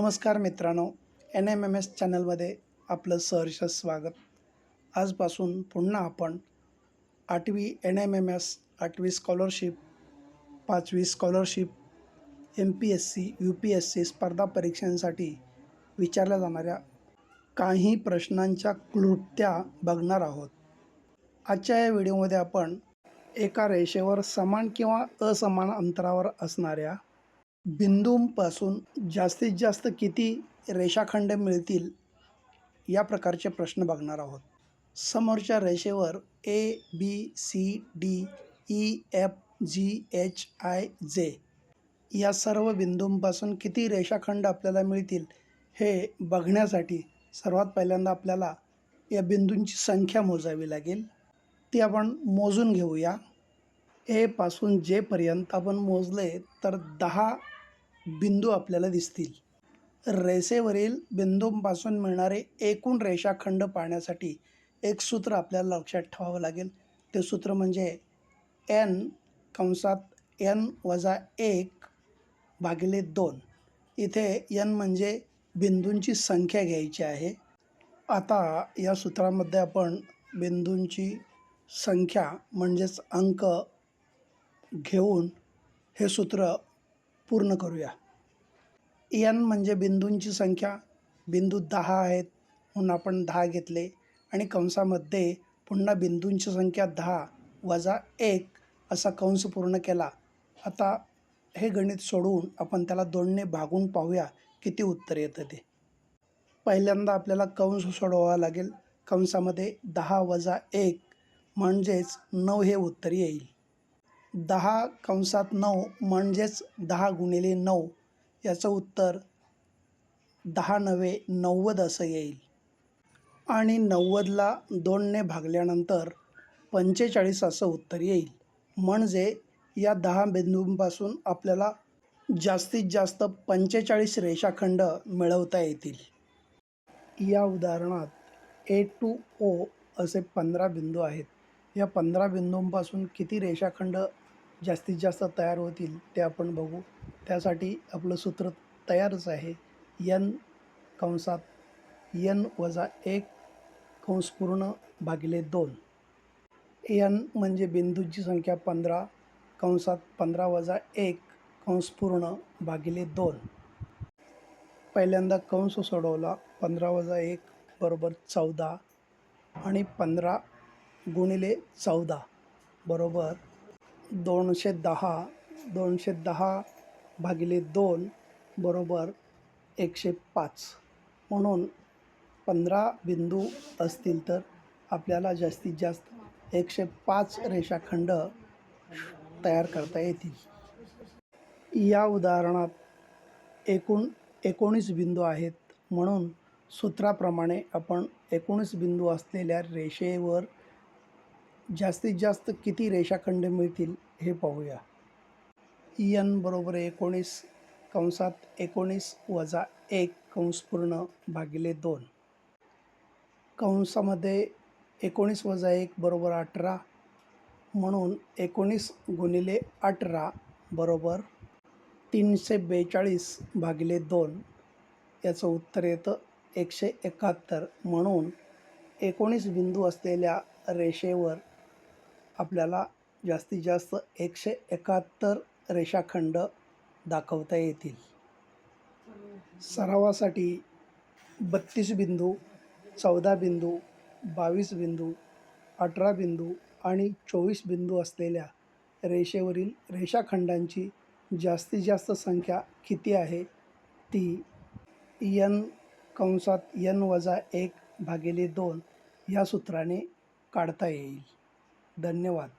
नमस्कार मित्रांनो N M M S चॅनलमध्ये आपलं सहर्ष स्वागत. आजपासून पुन्हा आपण आठवी एन एम एम एस आठवी स्कॉलरशिप पाचवी scholarship M P S C U P S C स्पर्धा परीक्षांसाठी विचारल्या जाणाऱ्या काही प्रश्नांच्या क्लृप्त्या बघणार आहोत. आजच्या या व्हिडिओमध्ये आपण एका रेषेवर समान किंवा असमान अंतरावर असणाऱ्या बिंदूंपासून जास्तीत जास्त किती रेषाखंड मिळतील या प्रकारचे प्रश्न बघणार आहोत. समोरच्या रेषेवर A B C D E F G H I J या सर्व बिंदूंपासून किती रेषाखंड आपल्याला मिळतील हे बघण्यासाठी सर्वात पहिल्यांदा आपल्याला या बिंदूंची संख्या मोजावी लागेल. ती आपण मोजून घेऊया. ए पासून जेपर्यंत आपण मोजले तर दहा बिंदू आपल्याला दिसतील. रेषेवरील बिंदूंपासून मिळणारे एकूण रेषाखंड पाहण्यासाठी एक सूत्र आपल्याला लक्षात ठेवावं लागेल. ते सूत्र म्हणजे एन कंसात एन वजा एक भागिले दोन. इथे एन म्हणजे बिंदूंची संख्या घ्यायची आहे. आता या सूत्रामध्ये आपण बिंदूंची संख्या म्हणजेच अंक घेऊन हे सूत्र पूर्ण करूया. एन म्हणजे बिंदूंची संख्या. बिंदू दहा आहेत म्हणून आपण दहा घेतले. आणि कंसामध्ये पुन्हा बिंदूंची संख्या दहा वजा एक असा कंस पूर्ण केला. आता हे गणित सोडवून आपण त्याला दोनने भागून पाहूया किती उत्तर येतं ते. पहिल्यांदा आपल्याला कंस सोडवावा लागेल. कंसामध्ये दहा वजा एक म्हणजेच नऊ हे उत्तर येईल. दहा कंसात नऊ म्हणजेच दहा गुणिले नऊ याचं उत्तर दहा नवे नव्वद असं येईल. आणि नव्वदला दोनने भागल्यानंतर पंचेचाळीस असं उत्तर येईल. म्हणजे या दहा बिंदूंपासून आपल्याला जास्तीत जास्त पंचेचाळीस रेषाखंड मिळवता येतील. या उदाहरणात ए टू ओ असे पंधरा बिंदू आहेत. या पंधरा बिंदूंपासून किती रेषाखंड जास्तीत जास्त तयार होतील ते आपण बघू. त्यासाठी आपलं सूत्र तयारच आहे. यन कंसात यन वजा एक कंस पूर्ण भागिले दोन. यन म्हणजे बिंदूची संख्या पंधरा कंसात पंधरा वजा एक कंस पूर्ण भागिले दोन. पहिल्यांदा कंस सोडवला पंधरा वजा एक बरोबर चौदा आणि पंधरा गुणिले चौदा. बरोबर. दोनशे दहा दोनशे दहा भागिले दोन बरोबर एकशे पाच. म्हणून पंधरा बिंदू असतील तर आपल्याला जास्तीत जास्त एकशे पाच रेषाखंड तयार करता येतील. या उदाहरणात एकूण एकोणीस बिंदू आहेत. म्हणून सूत्राप्रमाणे आपण एकोणीस बिंदू असलेल्या रेषेवर जास्तीत जास्त किती रेषाखंड मिळतील हे पाहूया. यन बरोबर एकोणीस कंसात एकोणीस वजा एक कंस पूर्ण भागिले दोन. कंसामध्ये एकोणीस वजा एक बरोबर अठरा. म्हणून एकोणीस गुणिले अठरा बरोबर तीनशे बेचाळीस भागिले दोन. याचं उत्तर येतं एकशे एकाहत्तर. म्हणून एकोणीस बिंदू असलेल्या रेषेवर आपल्याला जास्तीत जास्त एकशे एकाहत्तर रेषाखंड दाखवता येतील. सरावासाठी बत्तीस बिंदू चौदा बिंदू बावीस बिंदू अठरा बिंदू आणि चोवीस बिंदू असलेल्या रेषेवरील रेषाखंडांची जास्तीत जास्त संख्या किती आहे? ती यन कंसात यन वजा एक भागिले दोन या सूत्राने काढता येईल. धन्यवाद.